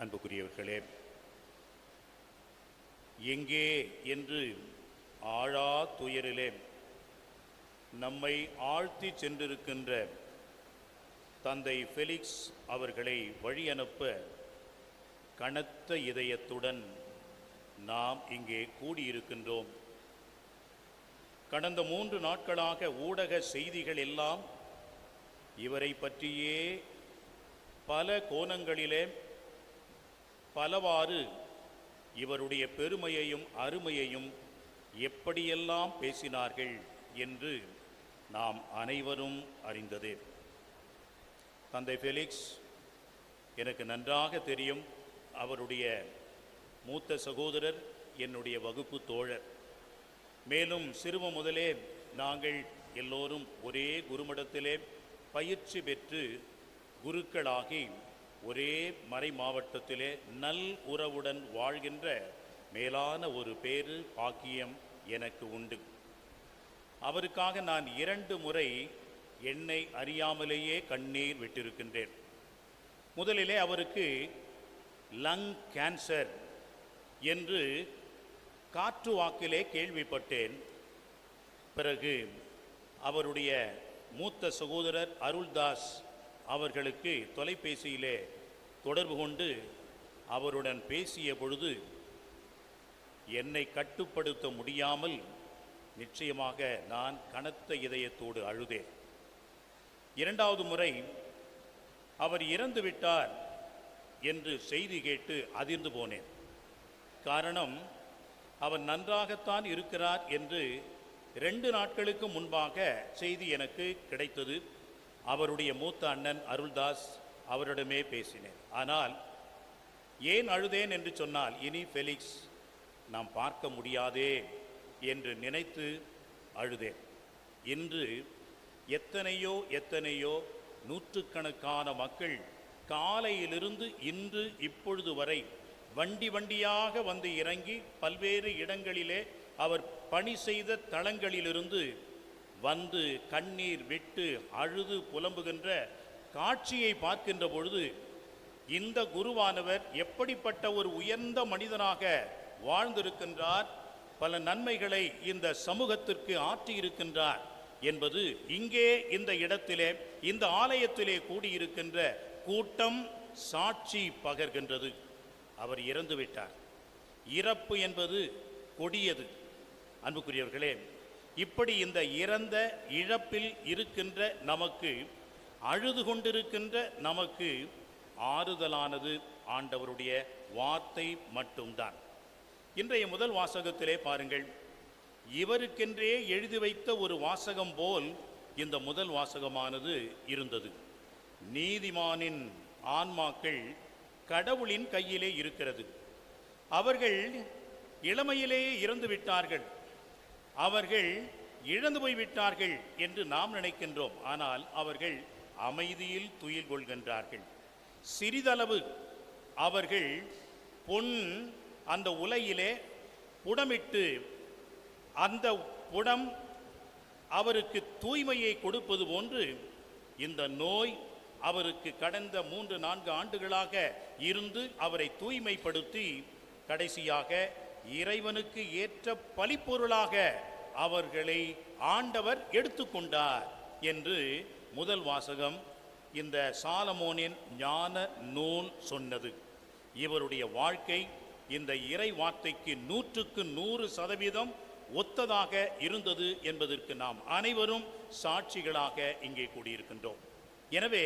அன்புக்குரியவர்களே எங்கே என்று ஆழா துயரிலே நம்மை ஆழ்த்தி சென்றிருக்கின்ற தந்தை ஃபெலிக்ஸ் அவர்களை வழி அனுப்ப கனத்த இதயத்துடன் நாம் இங்கே கூடியிருக்கின்றோம். கடந்த மூன்று நாட்களாக ஊடக செய்திகள் எல்லாம் இவரை பற்றியே பல கோணங்களிலே பலவாறு இவருடைய பெருமையையும் அருமையையும் எப்படியெல்லாம் பேசினார்கள் என்று நாம் அனைவரும் அறிந்ததே. தந்தை ஃபெலிக்ஸ் எனக்கு நன்றாக தெரியும் அவருடைய மூத்த சகோதரர் என்னுடைய வகுப்பு தோழர். மேலும் சிறுவ முதலே நாங்கள் எல்லோரும் ஒரே குருமடத்திலே பயிற்சி பெற்று குருக்களாகி ஒரே மறை மாவட்டத்திலே நல் உறவுடன் வாழ்கின்ற மேலான ஒரு பேரு பாக்கியம் எனக்கு உண்டு. அவருக்காக நான் இரண்டு முறை என்னை அறியாமலேயே கண்ணீர் விட்டிருக்கின்றேன். முதலிலே அவருக்கு லங் கேன்சர் என்று காற்று வாக்கிலே கேள்விப்பட்டேன். பிறகு அவருடைய மூத்த சகோதரர் அருள்தாஸ் அவர்களுக்கு தொலைபேசியிலே தொடர்பு கொண்டு அவருடன் பேசிய பொழுது என்னை கட்டுப்படுத்த முடியாமல் நிச்சயமாக நான் கனத்த இதயத்தோடு அழுதேன். இரண்டாவது முறை அவர் இறந்து விட்டார் என்று செய்தி கேட்டு அதிர்ந்து போனேன். காரணம் அவர் நன்றாகத்தான் இருக்கிறார் என்று ரெண்டு நாட்களுக்கு முன்பாக செய்தி எனக்கு கிடைத்தது. அவருடைய மூத்த அண்ணன் அருள்தாஸ் அவரிடமே பேசினேன். ஆனால் ஏன் அழுதேன்? என்று சொன்னால் இனி ஃபெலிக்ஸ் நாம் பார்க்க முடியாதே என்று நினைத்து அழுதேன். இன்று எத்தனையோ எத்தனையோ நூற்றுக்கணக்கான மக்கள் காலையிலிருந்து இன்று இப்பொழுது வரை வண்டி வண்டியாக வந்து இறங்கி பல்வேறு இடங்களிலே அவர் பணி செய்த தளங்களிலிருந்து வந்து கண்ணீர் விட்டு அழுது புலம்புகின்ற காட்சியை பார்க்கின்ற பொழுது இந்த குருவானவர் எப்படிப்பட்ட ஒரு உயர்ந்த மனிதனாக வாழ்ந்திருக்கின்றார் பல நன்மைகளை இந்த சமூகத்திற்கு ஆற்றியிருக்கின்றார் என்பது இங்கே இந்த இடத்திலே இந்த ஆலயத்திலே கூடியிருக்கின்ற கூட்டம் சாட்சி பகர்கின்றது. அவர் இறந்துவிட்டார். இறப்பு என்பது கொடியது. அன்புக்குரியவர்களே இப்படி இந்த இறந்த இழப்பில் இருக்கின்ற நமக்கு அழுது கொண்டிருக்கின்ற நமக்கு ஆறுதலானது ஆண்டவருடைய வார்த்தை மட்டும்தான். இன்றைய முதல் வாசகத்திலே பாருங்கள். இவருக்கென்றே எழுதி வைத்த ஒரு வாசகம் போல் இந்த முதல் வாசகமானது இருந்தது. நீதிமானின் ஆன்மாக்கள் கடவுளின் கையிலே இருக்கிறது. அவர்கள் இளமையிலேயே இறந்து விட்டார்கள் அவர்கள் இழந்து போய் விட்டார்கள் என்று நாம் நினைக்கின்றோம். ஆனால் அவர்கள் அமைதியில் துயில் கொள்கின்றார்கள். சிறிதளவு அவர்கள் பொன் அந்த உலையிலே புடமிட்டு அந்த புடம் அவருக்கு தூய்மையை கொடுப்பது போன்று இந்த நோய் அவருக்கு கடந்த மூன்று நான்கு ஆண்டுகளாக இருந்து அவரை தூய்மைப்படுத்தி கடைசியாக இறைவனுக்கு ஏற்ற பலிப்பொருளாக அவர்களை ஆண்டவர் எடுத்துக்கொண்டார் என்று முதல் வாசகம் இந்த சாலமோனின் ஞான நூல் சொன்னது. இவருடைய வாழ்க்கை இந்த இறை வார்த்தைக்கு நூற்றுக்கு நூறு சதவீதம் ஒத்ததாக இருந்தது என்பதற்கு நாம் அனைவரும் சாட்சிகளாக இங்கே கூடியிருக்கின்றோம். எனவே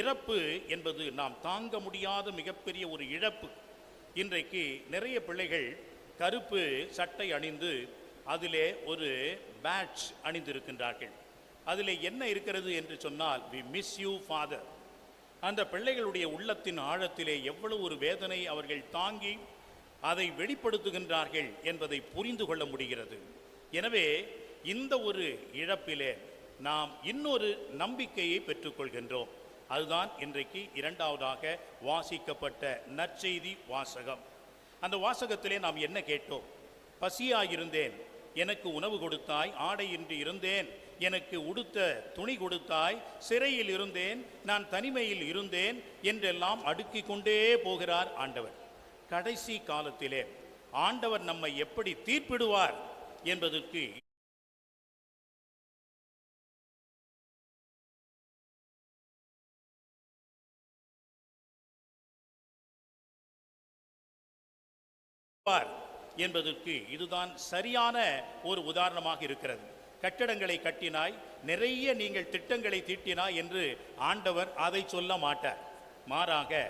இறப்பு என்பது நாம் தாங்க முடியாத மிகப்பெரிய ஒரு இழப்பு. இன்றைக்கு நிறைய பிள்ளைகள் கருப்பு சட்டை அணிந்து அதிலே ஒரு பேட்ச் அணிந்திருக்கின்றார்கள். அதிலே என்ன இருக்கிறது என்று சொன்னால் வி மிஸ் யூ ஃபாதர் அந்த பிள்ளைகளுடைய உள்ளத்தின் ஆழத்திலே எவ்வளவு ஒரு வேதனை அவர்கள் தாங்கி அதை வெளிப்படுத்துகின்றார்கள் என்பதை புரிந்து கொள்ள முடிகிறது. எனவே இந்த ஒரு இழப்பிலே நாம் இன்னொரு நம்பிக்கையை பெற்றுக்கொள்கின்றோம். அதுதான் இன்றைக்கு இரண்டாவதாக வாசிக்கப்பட்ட நற்செய்தி வாசகம். அந்த வாசகத்திலே நாம் என்ன கேட்டோம்? பசியாயிருந்தேன். எனக்கு உணவு கொடுத்தாய் ஆடையின்றி இருந்தேன். எனக்கு உடுத்த துணி கொடுத்தாய் சிறையில் இருந்தேன். நான் தனிமையில் இருந்தேன் என்றெல்லாம் அடுக்கி கொண்டே போகிறார் ஆண்டவர். கடைசி காலத்திலே ஆண்டவர் நம்மை எப்படி தீர்ப்பிடுவார் என்பதற்கு பார் என்பதற்கு இதுதான் சரியான ஒரு உதாரணமாக இருக்கிறது. கட்டடங்களை கட்டினாய் நிறைய நீங்கள் திட்டங்களை தீட்டினாய் என்று ஆண்டவர் அதை சொல்ல மாட்டார். மாறாக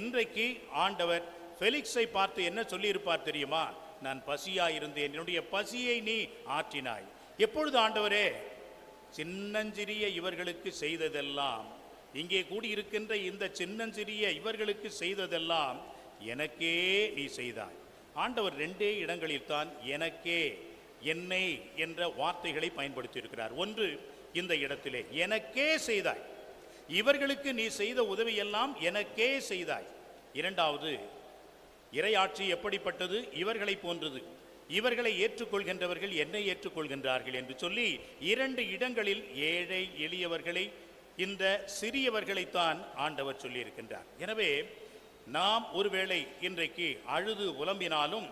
இன்றைக்கு ஆண்டவர் ஃபெலிக்ஸை பார்த்து என்ன சொல்லியிருப்பார் தெரியுமா? நான் பசியா இருந்தேன் என்னுடைய பசியை நீ ஆற்றினாய். எப்பொழுது ஆண்டவரே சின்னஞ்சிறிய இவர்களுக்கு செய்ததெல்லாம் இங்கே கூடியிருக்கின்ற இந்த சின்னஞ்சிறிய இவர்களுக்கு செய்ததெல்லாம் எனக்கே நீ செய்தாய். ஆண்டவர் ரெண்டே இடங்களில் தான் எனக்கே என்னை என்ற வார்த்தைகளை பயன்படுத்தி இருக்கிறார் ஒன்று இந்த இடத்திலே எனக்கே செய்தாய். இவர்களுக்கு நீ செய்த உதவியெல்லாம் எனக்கே செய்தாய். இரண்டாவது இரையாட்சி எப்படிப்பட்டது? இவர்களை போன்றது. இவர்களை ஏற்றுக்கொள்கின்றவர்கள் என்னை ஏற்றுக்கொள்கின்றார்கள் என்று சொல்லி இரண்டு இடங்களில் ஏழை எளியவர்களை இந்த சிறியவர்களைத்தான் ஆண்டவர் சொல்லியிருக்கின்றார். எனவே நாம் ஒருவேளை இன்றைக்கு அழுது உலம்பினாலும்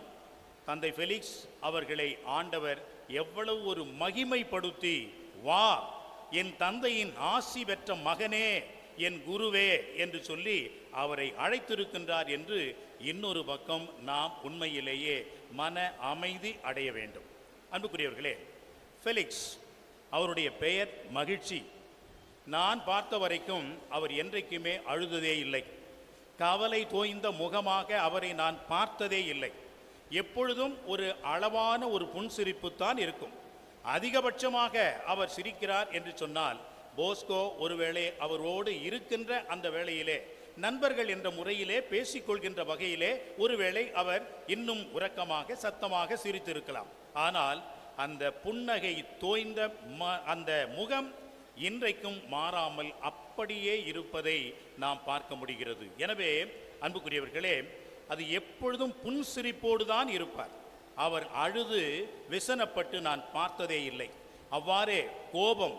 தந்தை ஃபெலிக்ஸ் அவர்களை ஆண்டவர் எவ்வளவு ஒரு மகிமைப்படுத்தி வா என் தந்தையின் ஆசி பெற்ற மகனே என் குருவே என்று சொல்லி அவரை அழைத்திருக்கின்றார் என்று இன்னொரு பக்கம் நாம் உண்மையிலேயே மன அமைதி அடைய வேண்டும். அன்புக்குரியவர்களே ஃபெலிக்ஸ் அவருடைய பெயர் மகிழ்ச்சி. நான் பார்த்த வரைக்கும் அவர் என்றைக்குமே அழுததே இல்லை. கவலை தோய்ந்த முகமாக அவரை நான் பார்த்ததே இல்லை. எப்பொழுதும் ஒரு அளவான ஒரு புன்சிரிப்பு தான் இருக்கும். அதிகபட்சமாக அவர் சிரிக்கிறார் என்று சொன்னால் போஸ்கோ ஒருவேளை அவரோடு இருக்கின்ற அந்த வேளையிலே நண்பர்கள் என்ற முறையிலே பேசிக்கொள்கின்ற வகையிலே ஒருவேளை அவர் இன்னும் உறக்கமாக சத்தமாக சிரித்திருக்கலாம். ஆனால் அந்த புன்னகை தோய்ந்த ம- அந்த முகம் இன்றைக்கும் மாறாமல் அப்படியே இருப்பதை நாம் பார்க்க முடிகிறது. எனவே அன்புக்குரியவர்களே அது எப்பொழுதும் புன்சிரிப்போடு தான் இருப்பார். அவர் அழுது விசனப்பட்டு நான் பார்த்ததே இல்லை. அவ்வாறே கோபம்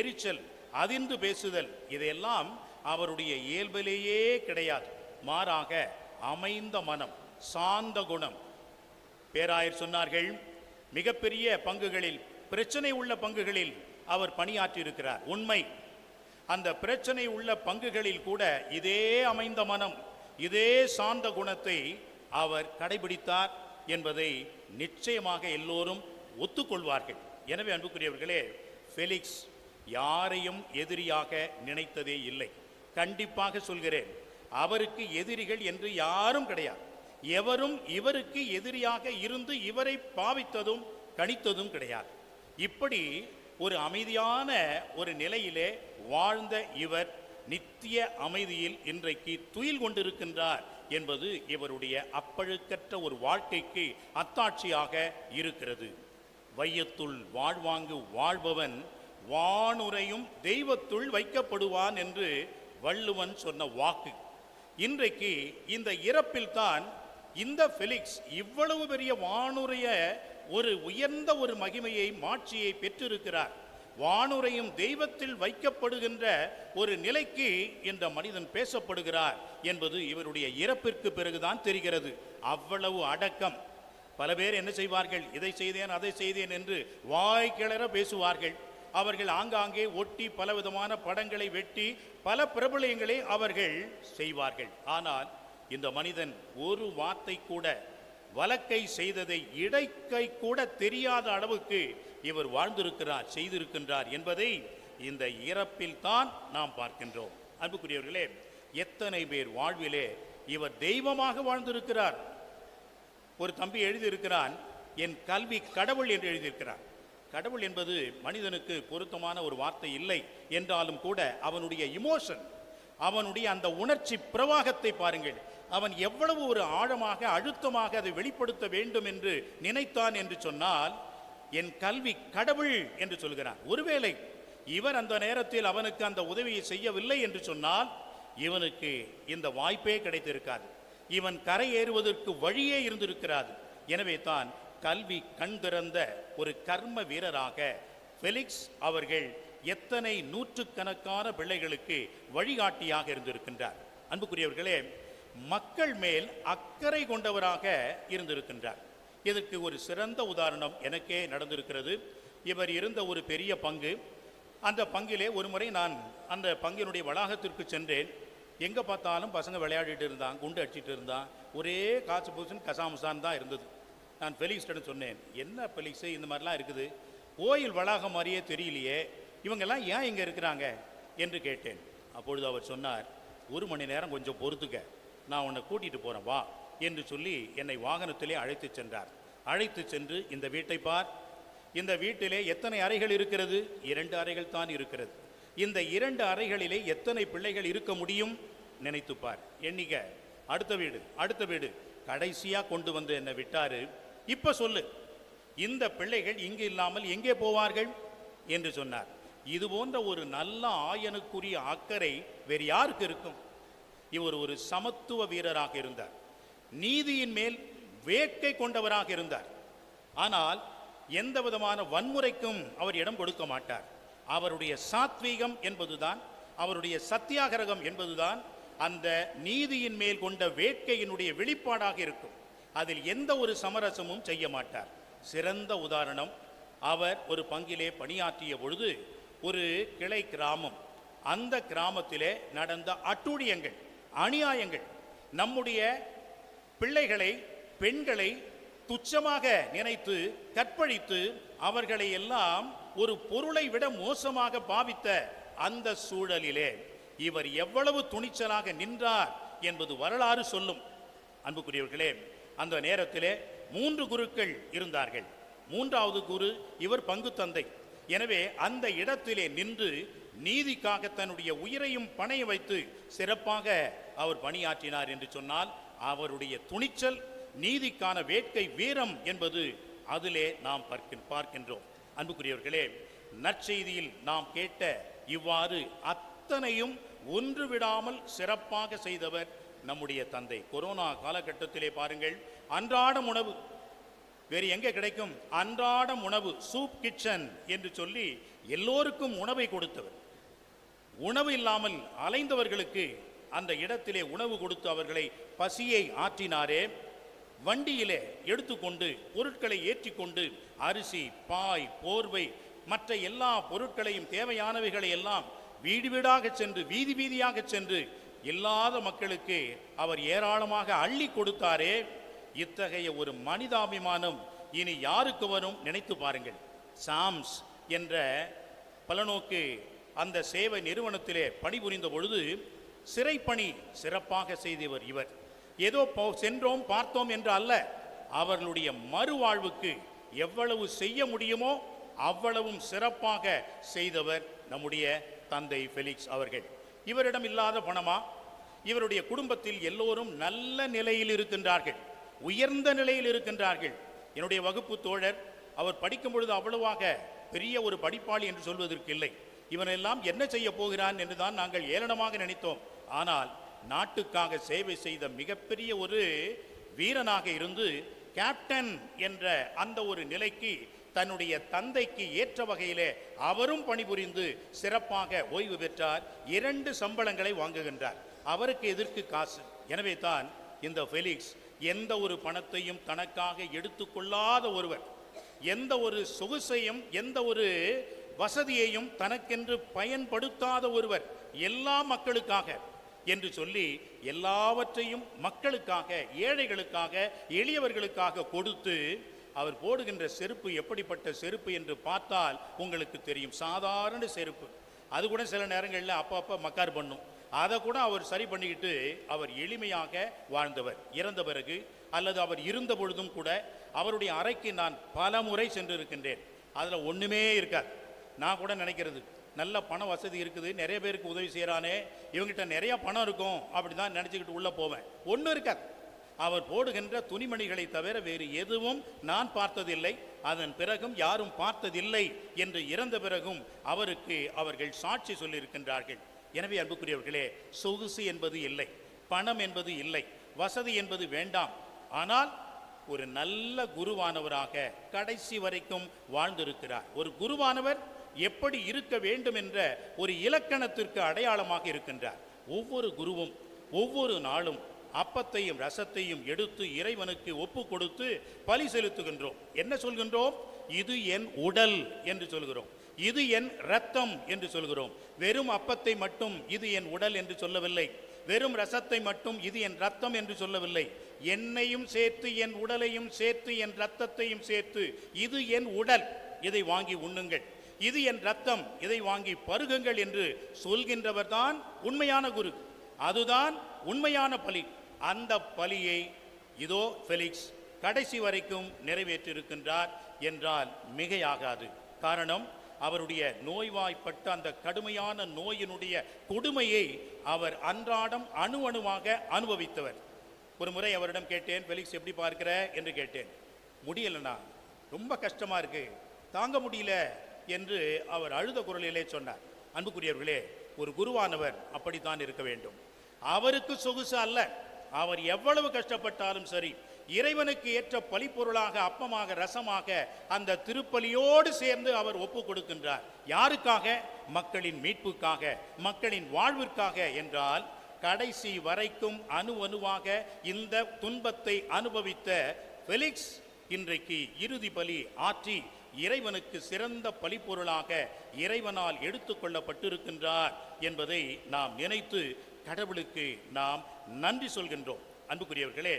எரிச்சல் அதிர்ந்து பேசுதல் இதையெல்லாம் அவருடைய இயல்பிலேயே கிடையாது. மாறாக அமைந்த மனம் சாந்த குணம். பேராயர் சொன்னார்கள் மிகப்பெரிய பங்குகளில் பிரச்சனை உள்ள பங்குகளில் அவர் பணியாற்றியிருக்கிறார். உண்மை. அந்த பிரச்சனை உள்ள பங்குகளில் கூட இதே அமைந்த மனம் இதே சார்ந்த குணத்தை அவர் கடைபிடித்தார் என்பதை நிச்சயமாக எல்லோரும் ஒத்துக்கொள்வார்கள். எனவே அன்புக்குரியவர்களே ஃபெலிக்ஸ் யாரையும் எதிரியாக நினைத்ததே இல்லை. கண்டிப்பாக சொல்கிறேன் அவருக்கு எதிரிகள் என்று யாரும் கிடையாது. எவரும் இவருக்கு எதிரியாக இருந்து இவரை பாவித்ததும் கணித்ததும் கிடையாது. இப்படி ஒரு அமைதியான ஒரு நிலையிலே வாழ்ந்த இவர் நித்திய அமைதியில் இன்றைக்கு துயில் கொண்டிருக்கின்றார் என்பது இவருடைய அப்பழுக்கற்ற ஒரு வாழ்க்கைக்கு அத்தாட்சியாக இருக்கிறது. வையத்துள் வாழ்வாங்கு வாழ்பவன் வானுரையும் தெய்வத்துள் வைக்கப்படுவான் என்று வள்ளுவன் சொன்ன வாக்கு. இன்றைக்கு இந்த இறப்பில்தான் இந்த ஃபெலிக்ஸ் இவ்வளவு பெரிய வானுரைய ஒரு உயர்ந்த ஒரு மகிமையை மாட்சியை பெற்றிருக்கிறார். வானுரையும் தெய்வத்தில் வைக்கப்படுகின்ற ஒரு நிலைக்கு இந்த மனிதன் பேசப்படுகிறார் என்பது இவருடைய இறப்பிற்கு பிறகுதான் தெரிகிறது. அவ்வளவு அடக்கம். பல பேர் என்ன செய்வார்கள்? இதை செய்தேன் அதை செய்தேன் என்று வாய் கிளற பேசுவார்கள். அவர்கள் ஆங்காங்கே ஒட்டி பலவிதமான படங்களை வெட்டி பல பிரபலயங்களை அவர்கள் செய்வார்கள். ஆனால் இந்த மனிதன் ஒரு வார்த்தை கூட வழக்கை செய்ததை இடைக்கை கூட தெரியாத அளவுக்கு இவர் வாழ்ந்திருக்கிறார் செய்திருக்கின்றார் என்பதை இந்த இறப்பில் தான் நாம் பார்க்கின்றோம். அன்புக்குரியவர்களே எத்தனை பேர் வாழ்விலே இவர் தெய்வமாக வாழ்ந்திருக்கிறார்? ஒரு தம்பி எழுதியிருக்கிறான் என் கல்வி கடவுள் என்று எழுதியிருக்கிறான். கடவுள் என்பது மனிதனுக்கு பொருத்தமான ஒரு வார்த்தை இல்லை என்றாலும் கூட அவனுடைய இமோஷன் அவனுடைய அந்த உணர்ச்சி பிரவாகத்தை பாருங்கள். அவன் எவ்வளவு ஒரு ஆழமாக அழுத்தமாக அதை வெளிப்படுத்த வேண்டும் என்று நினைத்தான் என்று சொன்னால் என் கல்வி கடவுள் என்று சொல்கிறான். ஒருவேளை இவர் அந்த நேரத்தில் அவனுக்கு அந்த உதவியை செய்யவில்லை என்று சொன்னால் இவனுக்கு இந்த வாய்ப்பே கிடைத்திருக்காது. இவன் கரை ஏறுவதற்கு வழியே இருந்திருக்கிறாது. எனவே தான் கல்வி கண் திறந்த ஒரு கர்ம வீரராக ஃபெலிக்ஸ் அவர்கள் எத்தனை நூற்றுக்கணக்கான பிள்ளைகளுக்கு வழிகாட்டியாக இருந்திருக்கின்றார். அன்புக்குரியவர்களே மக்கள் மேல் அக்கறை கொண்டவராக இருந்திருக்கின்றார். இதற்கு ஒரு சிறந்த உதாரணம் எனக்கே நடந்திருக்கிறது. இவர் இருந்த ஒரு பெரிய பங்கு. அந்த பங்கிலே ஒரு முறை நான் அந்த பங்கினுடைய வளாகத்திற்கு சென்றேன். எங்கே பார்த்தாலும் பசங்க விளையாடிட்டு இருந்தான் குண்டு அடிச்சிட்டு இருந்தான். ஒரே காசு பூசுன்னு கசாமுசான் தான் இருந்தது. நான் ஃபெலிக்ஸ்டன்னு சொன்னேன் என்ன ஃபெலிக்ஸு இந்த மாதிரிலாம் இருக்குது. கோயில் வளாகம் மாதிரியே தெரியலையே. இவங்கெல்லாம் ஏன் இங்கே இருக்கிறாங்க? என்று கேட்டேன். அப்பொழுது அவர் சொன்னார் ஒரு மணி நேரம் கொஞ்சம் பொறுத்துக்க. நான் உன்னை கூட்டிகிட்டு போகிறேன் வா என்று சொல்லி என்னை வாகனத்திலே அழைத்து சென்றார். அழைத்து சென்று இந்த வீட்டை பார். இந்த வீட்டிலே எத்தனை அறைகள் இருக்கிறது? இரண்டு அறைகள் தான் இருக்கிறது. இந்த இரண்டு அறைகளிலே எத்தனை பிள்ளைகள் இருக்க முடியும்? நினைத்துப்பார் எண்ணிக்க அடுத்த வீடு அடுத்த வீடு. கடைசியா கொண்டு வந்து என்னை விட்டாரு. இப்ப சொல்லு இந்த பிள்ளைகள் இங்கு இல்லாமல் எங்கே போவார்கள்? என்று சொன்னார். இது போன்ற ஒரு நல்ல ஆயனுக்குரிய அக்கறை வேறு யாருக்கு இருக்கும்? இவர் ஒரு சமத்துவ வீரராக இருந்தார். நீதியின் மேல் வேட்கை கொண்டவராக இருந்தார். ஆனால் எந்த விதமான வன்முறைக்கும் அவர் இடம் கொடுக்க மாட்டார். அவருடைய சாத்வீகம் என்பதுதான் அவருடைய சத்தியாகிரகம் என்பதுதான் அந்த நீதியின் மேல் கொண்ட வேட்கையினுடைய வெளிப்பாடாக இருக்கும். அதில் எந்த ஒரு சமரசமும் செய்ய மாட்டார். சிறந்த உதாரணம் அவர் ஒரு பங்கிலே பணியாற்றிய பொழுது ஒரு கிளை கிராமம் அந்த கிராமத்திலே நடந்த அட்டூழியங்கள். அநியாயங்கள். நம்முடைய பிள்ளைகளை பெண்களை துச்சமாக நினைத்து கற்பழித்து அவர்களை எல்லாம் ஒரு பொருளை விட மோசமாக பாவித்த அந்த சூழலிலே இவர் எவ்வளவு துணிச்சலாக நின்றார் என்பது வரலாறு சொல்லும். அன்புக்குரியவர்களே அந்த நேரத்திலே மூன்று குருக்கள் இருந்தார்கள். மூன்றாவது குரு இவர் பங்கு தந்தை. எனவே அந்த இடத்திலே நின்று நீதிக்காக தன்னுடைய உயிரையும் பணைய வைத்து சிறப்பாக அவர் பணியாற்றினார் என்று சொன்னால் அவருடைய துணிச்சல் நீதிக்கான வேட்கை வீரம் என்பது அதிலே நாம் பார்க்கின்றோம். அன்புக்குரியவர்களே நற்செய்தியில் நாம் கேட்ட இவ்வாறு அத்தனையும் ஒன்று விடாமல் சிறப்பாக செய்தவர் நம்முடைய தந்தை. கொரோனா காலகட்டத்திலே பாருங்கள் அன்றாடம் உணவு வேறு எங்கே கிடைக்கும்? அன்றாடம் உணவு சூப் கிச்சன் என்று சொல்லி எல்லோருக்கும் உணவை கொடுத்தவர். உணவு இல்லாமல் அலைந்தவர்களுக்கு அந்த இடத்திலே உணவு கொடுத்து அவர்களை பசியை ஆற்றினாரே. வண்டியிலே எடுத்துக்கொண்டு பொருட்களை ஏற்றிக்கொண்டு அரிசி பாய் போர்வை மற்ற எல்லா பொருட்களையும் தேவையானவைகளை எல்லாம் வீடு வீடாக சென்று வீதி வீதியாக சென்று இல்லாத மக்களுக்கு அவர் ஏராளமாக அள்ளி கொடுத்தாரே. இத்தகைய ஒரு மனிதாபிமானம் இனி யாருக்கு வரும் நினைத்து பாருங்கள். சாம்ஸ் என்ற பலநோக்கு அந்த சேவை நிறுவனத்திலே பணிபுரிந்த பொழுது சிறைப்பணி சிறப்பாக செய்தவர் இவர். ஏதோ போ- சென்றோம் பார்த்தோம் என்று அல்ல அவர்களுடைய மறுவாழ்வுக்கு எவ்வளவு செய்ய முடியுமோ அவ்வளவும் சிறப்பாக செய்தவர் நம்முடைய தந்தை ஃபெலிக்ஸ் அவர்கள். இவரிடம் இல்லாத பணமா? இவருடைய குடும்பத்தில் எல்லோரும் நல்ல நிலையில் இருக்கின்றார்கள் உயர்ந்த நிலையில் இருக்கின்றார்கள். என்னுடைய வகுப்பு தோழர் அவர் படிக்கும் பொழுது அவ்வளவாக பெரிய ஒரு படிப்பாளி என்று சொல்வதற்கு இல்லை. இவனெல்லாம் என்ன செய்ய போகிறான் என்றுதான் நாங்கள் ஏளனமாக நினைத்தோம். ஆனால் நாட்டுக்காக சேவை செய்த மிகப்பெரிய ஒரு வீரனாக இருந்து கேப்டன் என்ற அந்த ஒரு நிலைக்கு தன்னுடைய தந்தைக்கு ஏற்ற வகையிலே அவரும் பணிபுரிந்து சிறப்பாக ஓய்வு பெற்றார். இரண்டு சம்பளங்களை வாங்குகின்றார். அவருக்கு எதிர்க்கு காசு? எனவே தான் இந்த ஃபெலிக்ஸ் எந்த ஒரு பணத்தையும் தனக்காக எடுத்துக்கொள்ளாத ஒருவர் எந்த ஒரு சொகுசையும் எந்த ஒரு வசதியையும் தனக்கென்று பயன்படுத்தாத ஒருவர் எல்லா மக்களுக்காக என்று சொல்லி எல்லாவற்றையும் மக்களுக்காக ஏழைகளுக்காக எளியவர்களுக்காக கொடுத்து அவர் போடுகின்ற செருப்பு எப்படிப்பட்ட செருப்பு என்று பார்த்தால் உங்களுக்கு தெரியும். சாதாரண செருப்பு. அது கூட சில நேரங்களில் அப்பப்போ மக்கார் பண்ணும். அதை கூட அவர் சரி பண்ணிக்கிட்டு அவர் எளிமையாக வாழ்ந்தவர். இறந்த பிறகு அல்லது அவர் இருந்த பொழுதும் கூட அவருடைய அறைக்கு நான் பல முறை சென்று இருக்கின்றேன் அதில் ஒன்றுமே இருக்காது. நான் கூட நினைக்கிறது நல்ல பண வசதி இருக்குது நிறைய பேருக்கு உதவி செய்கிறானே இவங்ககிட்ட நிறைய பணம் இருக்கும் அப்படி தான் நினச்சிக்கிட்டு உள்ளே போவேன். ஒன்றும் இருக்காது. அவர் போடுகின்ற துணிமணிகளை தவிர வேறு எதுவும் நான் பார்த்ததில்லை. அதன் பிறகும் யாரும் பார்த்ததில்லை என்று இறந்த பிறகும் அவருக்கு அவர்கள் சாட்சி சொல்லியிருக்கின்றார்கள். எனவே அன்புக்குரியவர்களே சொகுசு என்பது இல்லை பணம் என்பது இல்லை வசதி என்பது வேண்டாம். ஆனால் ஒரு நல்ல குருவானவராக கடைசி வரைக்கும் வாழ்ந்திருக்கிறார். ஒரு குருவானவர் எப்படி இருக்க வேண்டும் என்ற ஒரு இலக்கணத்திற்கு அடையாளமாக இருக்கின்றார். ஒவ்வொரு குருவும் ஒவ்வொரு நாளும் அப்பத்தையும் ரசத்தையும் எடுத்து இறைவனுக்கு ஒப்பு கொடுத்து பலி செலுத்துகின்றோம். என்ன சொல்கின்றோம்? இது என் உடல் என்று சொல்கிறோம். இது என் ரத்தம் என்று சொல்கிறோம். வெறும் அப்பத்தை மட்டும் இது என் உடல் என்று சொல்லவில்லை. வெறும் ரசத்தை மட்டும் இது என் ரத்தம் என்று சொல்லவில்லை. என்னையும் சேர்த்து என் உடலையும் சேர்த்து என் ரத்தத்தையும் சேர்த்து இது என் உடல். இதை வாங்கி உண்ணுங்கள். இது என் ரத்தம் இதை வாங்கி பருகுங்கள் என்று சொல்கின்றவர் தான் உண்மையான குரு. அதுதான் உண்மையான பலி. அந்த பலியை இதோ ஃபெலிக்ஸ் கடைசி வரைக்கும் நிறைவேற்றிருக்கின்றார் என்றால் மிகையாகாது. காரணம் அவருடைய நோய்வாய்ப்பட்ட அந்த கடுமையான நோயினுடைய கொடுமையை அவர் அன்றாடம் அணு அணுவாக அனுபவித்தவர். ஒரு முறை அவரிடம் கேட்டேன் ஃபெலிக்ஸ் எப்படி பார்க்கிற? என்று கேட்டேன். முடியலண்ணா ரொம்ப கஷ்டமா இருக்கு. தாங்க முடியல. என்று அவர் அழுத குரலிலே சொன்னார். அன்புக்குரியவர்களே ஒரு குருவானவர் அப்படித்தான் இருக்க வேண்டும். அவருக்கு சொகுசு அல்ல. அவர் எவ்வளவு கஷ்டப்பட்டாலும் சரி இறைவனுக்கு ஏற்ற பழிப்பொருளாக அப்பமாக ரசமாக அந்த திருப்பலியோடு சேர்ந்து அவர் ஒப்பு கொடுக்கின்றார். யாருக்காக? மக்களின் மீட்புக்காக மக்களின் வாழ்விற்காக என்றால் கடைசி வரைக்கும் அணு அணுவாக இந்த துன்பத்தை அனுபவித்த ஃபெலிக்ஸ் இன்றைக்கு இறுதி பலி ஆற்றி இறைவனுக்கு சிறந்த பலிப்பொருளாக இறைவனால் எடுத்துக்கொள்ளப்பட்டிருக்கின்றார் என்பதை நாம் நினைத்து கடவுளுக்கு நாம் நன்றி சொல்கின்றோம். அன்புக்குரியவர்களே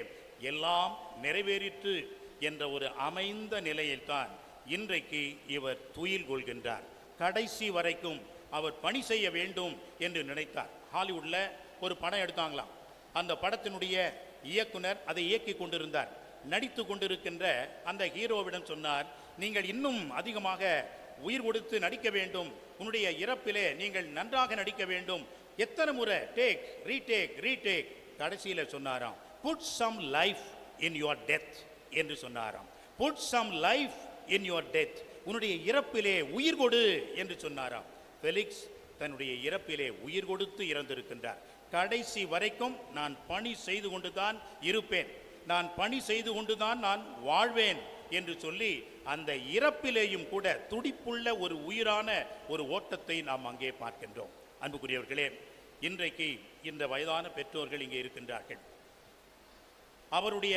எல்லாம் நிறைவேறிற்று என்ற ஒரு அமைந்த நிலையில்தான் இன்றைக்கு இவர் துயில் கொள்கின்றார். கடைசி வரைக்கும் அவர் பணி செய்ய வேண்டும் என்று நினைத்தார். ஹாலிவுட்டில் ஒரு படம் எடுத்தாங்களாம். அந்த படத்தினுடைய இயக்குனர் அதை இயக்கி கொண்டிருந்தார். நடித்து கொண்டிருக்கின்ற அந்த ஹீரோவிடம் சொன்னார் நீங்கள் இன்னும் அதிகமாக உயிர் கொடுத்து நடிக்க வேண்டும். உன்னுடைய இறப்பிலே நீங்கள் நன்றாக நடிக்க வேண்டும். எத்தனை முறை டேக் ரீடேக் ரீடேக்? கடைசியில் சொன்னாராம் put some life in your death என்று சொன்னாராம். Put some life in your death உன்னுடைய இறப்பிலே உயிர் கொடு என்று சொன்னாராம். ஃபெலிக்ஸ் தன்னுடைய இறப்பிலே உயிர் கொடுத்து இறந்திருக்கின்றார். கடைசி வரைக்கும் நான் பணி செய்து கொண்டுதான் இருப்பேன். நான் பணி செய்து கொண்டுதான் நான் வாழ்வேன் என்று சொல்லி அந்த இறப்பிலேயும் கூட துடிப்புள்ள ஒரு உயிரான ஒரு ஓட்டத்தை நாம் அங்கே பார்க்கின்றோம். அன்புக்குரியவர்களே இன்றைக்கு இந்த வயதான பெற்றோர்கள் இங்கே இருக்கின்றார்கள். அவருடைய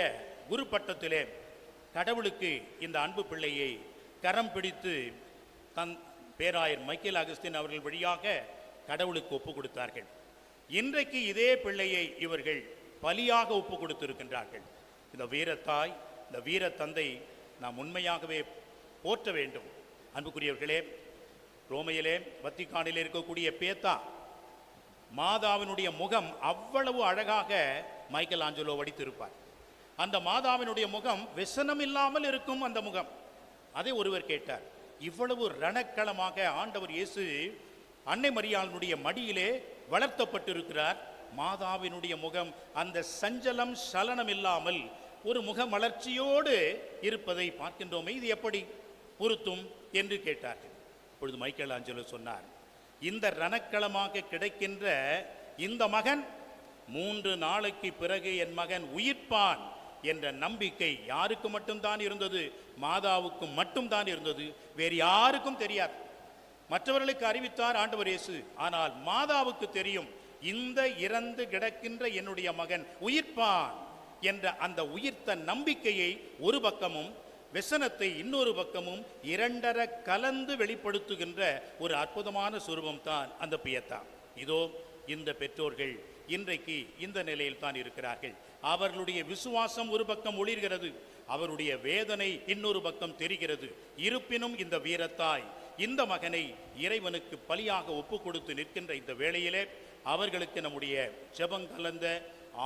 குரு பட்டத்திலே கடவுளுக்கு இந்த அன்பு பிள்ளையை கரம் பிடித்து தன் பேராயர் மைக்கேல் அகஸ்தின் அவர்கள் வழியாக கடவுளுக்கு ஒப்பு கொடுத்தார்கள். இன்றைக்கு இதே பிள்ளையை இவர்கள் பலியாக ஒப்பு கொடுத்திருக்கின்றார்கள். இந்த வீரத்தாய் இந்த வீர தந்தை நாம் உண்மையாகவே போற்ற வேண்டும். அன்புக்குரியவர்களே ரோமையிலே வத்திக்கானில் இருக்கக்கூடிய பேத்தா மாதாவினுடைய முகம் அவ்வளவு அழகாக மைக்கேல் ஆஞ்சலோ வடித்திருப்பார். அந்த மாதாவினுடைய முகம் விசனம் இல்லாமல் இருக்கும் அந்த முகம். அதை ஒருவர் கேட்டார் இவ்வளவு ரணக்களமாக ஆண்டவர் இயேசு அன்னை மரியாளனுடைய மடியிலே வளர்த்தப்பட்டிருக்கிறார். மாதாவினுடைய முகம் அந்த சஞ்சலம் சலனம் இல்லாமல் ஒரு முக மலர்ச்சியோடு இருப்பதை பார்க்கின்றோமே இது எப்படி? பொருத்தும் என்று கேட்டார்கள். இப்பொழுது மைக்கேல் ஆஞ்சலோ சொன்னார் இந்த ரணக்களமாக கிடைக்கின்ற இந்த மகன் மூன்று நாளைக்கு பிறகு என் மகன் உயிர்ப்பான் என்ற நம்பிக்கை யாருக்கு மட்டும்தான் இருந்தது? மாதாவுக்கு மட்டும்தான் இருந்தது. வேறு யாருக்கும் தெரியாது. மற்றவர்களுக்கு அறிவித்தார் ஆண்டவர் இயேசு. ஆனால் மாதாவுக்கு தெரியும். இந்த இறந்து கிடக்கின்ற என்னுடைய மகன் உயிர்ப்பான் என்ற அந்த உயிர்த்த நம்பிக்கையை ஒரு பக்கமும் வெசனத்தை இன்னொரு பக்கமும் இரண்டர கலந்து வெளிப்படுத்துகின்ற ஒரு அற்புதமான சுரூபம் தான் அந்த பியத்தா. இதோ இந்த பெற்றோர்கள் இன்றைக்கு இந்த நிலையில் தான் இருக்கிறார்கள். அவர்களுடைய விசுவாசம் ஒரு பக்கம் ஒளிர்கிறது அவருடைய வேதனை இன்னொரு பக்கம் தெரிகிறது. இருப்பினும் இந்த வீரத்தாய் இந்த மகனை இறைவனுக்கு பலியாக ஒப்பு கொடுத்து நிற்கின்ற இந்த வேளையிலே அவர்களுக்கு நம்முடைய ஜெபங்கலந்த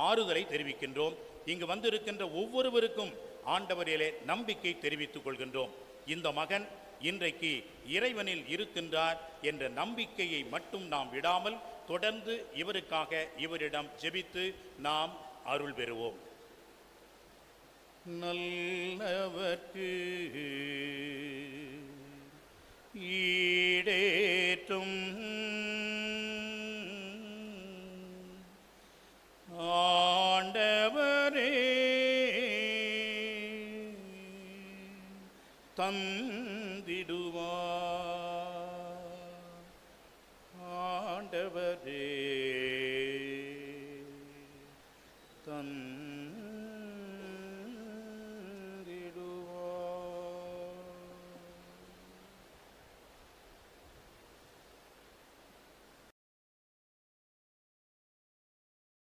ஆறுதலை தெரிவிக்கின்றோம். இங்கு வந்திருக்கின்ற ஒவ்வொருவருக்கும் ஆண்டவரிலே நம்பிக்கை தெரிவித்துக் கொள்கின்றோம். இந்த மகன் இன்றைக்கு இறைவனில் இருக்கின்றார் என்ற நம்பிக்கையை மட்டும் நாம் விடாமல் தொடர்ந்து இவருக்காக இவரிடம் ஜெபித்து நாம் அருள் பெறுவோம். நல்லவர்க்கு ஈடேற்றும் தன்